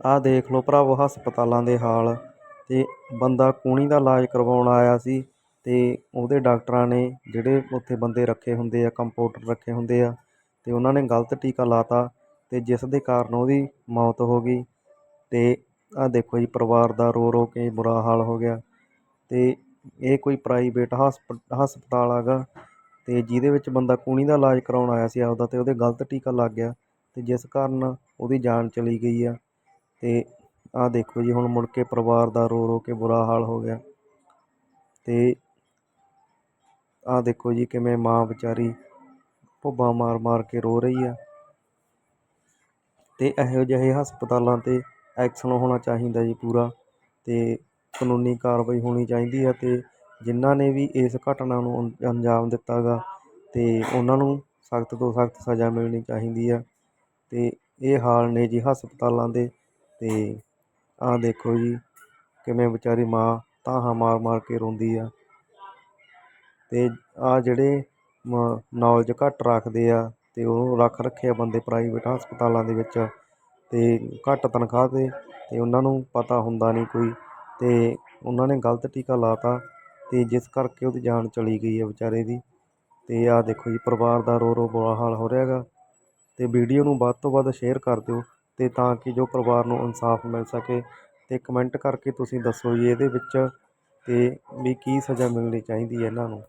ਆਹ ਦੇਖ ਲਓ ਭਰਾਵੋ ਹਸਪਤਾਲਾਂ ਦੇ ਹਾਲ। ਅਤੇ ਬੰਦਾ ਕੂਣੀ ਦਾ ਇਲਾਜ ਕਰਵਾਉਣ ਆਇਆ ਸੀ ਅਤੇ ਉਹਦੇ ਡਾਕਟਰਾਂ ਨੇ ਜਿਹੜੇ ਉੱਥੇ ਬੰਦੇ ਰੱਖੇ ਹੁੰਦੇ ਆ ਕੰਪਾਊਂਡਰ ਰੱਖੇ ਹੁੰਦੇ ਆ ਅਤੇ ਉਹਨਾਂ ਨੇ ਗਲਤ ਟੀਕਾ ਲਾਤਾ ਅਤੇ ਜਿਸ ਦੇ ਕਾਰਨ ਉਹਦੀ ਮੌਤ ਹੋ ਗਈ। ਅਤੇ ਆਹ ਦੇਖੋ ਜੀ, ਪਰਿਵਾਰ ਦਾ ਰੋ ਰੋ ਕੇ ਬੁਰਾ ਹਾਲ ਹੋ ਗਿਆ। ਅਤੇ ਇਹ ਕੋਈ ਪ੍ਰਾਈਵੇਟ ਹਸਪ, ਹਸਪਤਾਲ ਹੈਗਾ ਅਤੇ ਜਿਹਦੇ ਵਿੱਚ ਬੰਦਾ ਕੂਣੀ ਦਾ ਇਲਾਜ ਕਰਾਉਣ ਆਇਆ ਸੀ ਆਪਦਾ ਅਤੇ ਉਹਦੇ ਗਲਤ ਟੀਕਾ ਲੱਗ ਗਿਆ ਅਤੇ ਜਿਸ ਕਾਰਨ ਉਹਦੀ ਜਾਨ ਚਲੀ ਗਈ ਆ। ਅਤੇ ਆਹ ਦੇਖੋ ਜੀ, ਹੁਣ ਮੁੜ ਕੇ ਪਰਿਵਾਰ ਦਾ ਰੋ ਰੋ ਕੇ ਬੁਰਾ ਹਾਲ ਹੋ ਗਿਆ। ਅਤੇ ਆਹ ਦੇਖੋ ਜੀ, ਕਿਵੇਂ ਮਾਂ ਵਿਚਾਰੀ ਭੁੱਬਾਂ ਮਾਰ ਮਾਰ ਕੇ ਰੋ ਰਹੀ ਆ। ਅਤੇ ਇਹੋ ਜਿਹੇ ਹਸਪਤਾਲਾਂ ਤੇ ਐਕਸ਼ਨ ਹੋਣਾ ਚਾਹੀਦਾ ਜੀ ਪੂਰਾ ਅਤੇ ਕਾਨੂੰਨੀ ਕਾਰਵਾਈ ਹੋਣੀ ਚਾਹੀਦੀ ਹੈ ਅਤੇ ਜਿਨ੍ਹਾਂ ਨੇ ਵੀ ਇਸ ਘਟਨਾ ਨੂੰ ਅੰ- ਅੰਜਾਮ ਦਿੱਤਾ ਗਾ ਅਤੇ ਉਹਨਾਂ ਨੂੰ ਸਖਤ ਤੋਂ ਸਖਤ ਸਜ਼ਾ ਮਿਲਣੀ ਚਾਹੀਦੀ ਆ। ਅਤੇ ਇਹ ਹਾਲ ਨੇ ਜੀ ਹਸਪਤਾਲਾਂ ਦੇ ਅਤੇ ਆਹ ਦੇਖੋ ਜੀ, ਕਿਵੇਂ ਵਿਚਾਰੀ ਮਾਂ ਧਾਹਾਂ ਮਾਰ ਮਾਰ ਕੇ ਰੋਂਦੀ ਆ। ਅਤੇ ਆਹ ਜਿਹੜੇ ਨੌਲੇਜ ਘੱਟ ਰੱਖਦੇ ਆ ਅਤੇ ਉਹ ਰੱਖ ਰੱਖੇ ਆ ਬੰਦੇ ਪ੍ਰਾਈਵੇਟ ਹਸਪਤਾਲਾਂ ਦੇ ਵਿੱਚ ਅਤੇ ਘੱਟ ਤਨਖਾਹ ਤੇ ਅਤੇ ਉਹਨਾਂ ਨੂੰ ਪਤਾ ਹੁੰਦਾ ਨਹੀਂ ਕੋਈ ਅਤੇ ਉਹਨਾਂ ਨੇ ਗਲਤ ਟੀਕਾ ਲਾ ਤਾ ਅਤੇ ਜਿਸ ਕਰਕੇ ਉਹਦੀ ਜਾਨ ਚਲੀ ਗਈ ਆ ਵਿਚਾਰੇ ਦੀ। ਅਤੇ ਆਹ ਦੇਖੋ ਜੀ, ਪਰਿਵਾਰ ਦਾ ਰੋ ਰੋ ਬੁਰਾ ਹਾਲ ਹੋ ਰਿਹਾ ਹੈਗਾ। ਅਤੇ ਵੀਡੀਓ ਨੂੰ ਵੱਧ ਤੋਂ ਵੱਧ ਸ਼ੇਅਰ ਕਰ ਦਿਓ। ਅਤੇ ਤਾਂ ਕਿ ਜੋ ਪਰਿਵਾਰ ਨੂੰ ਇਨਸਾਫ ਮਿਲ ਸਕੇ ਅਤੇ ਕਮੈਂਟ ਕਰਕੇ ਤੁਸੀਂ ਦੱਸੋ ਜੀ ਇਹਦੇ ਵਿੱਚ ਅਤੇ ਵੀ ਕੀ ਸਜ਼ਾ ਮਿਲਣੀ ਚਾਹੀਦੀ ਹੈ ਇਹਨਾਂ ਨੂੰ।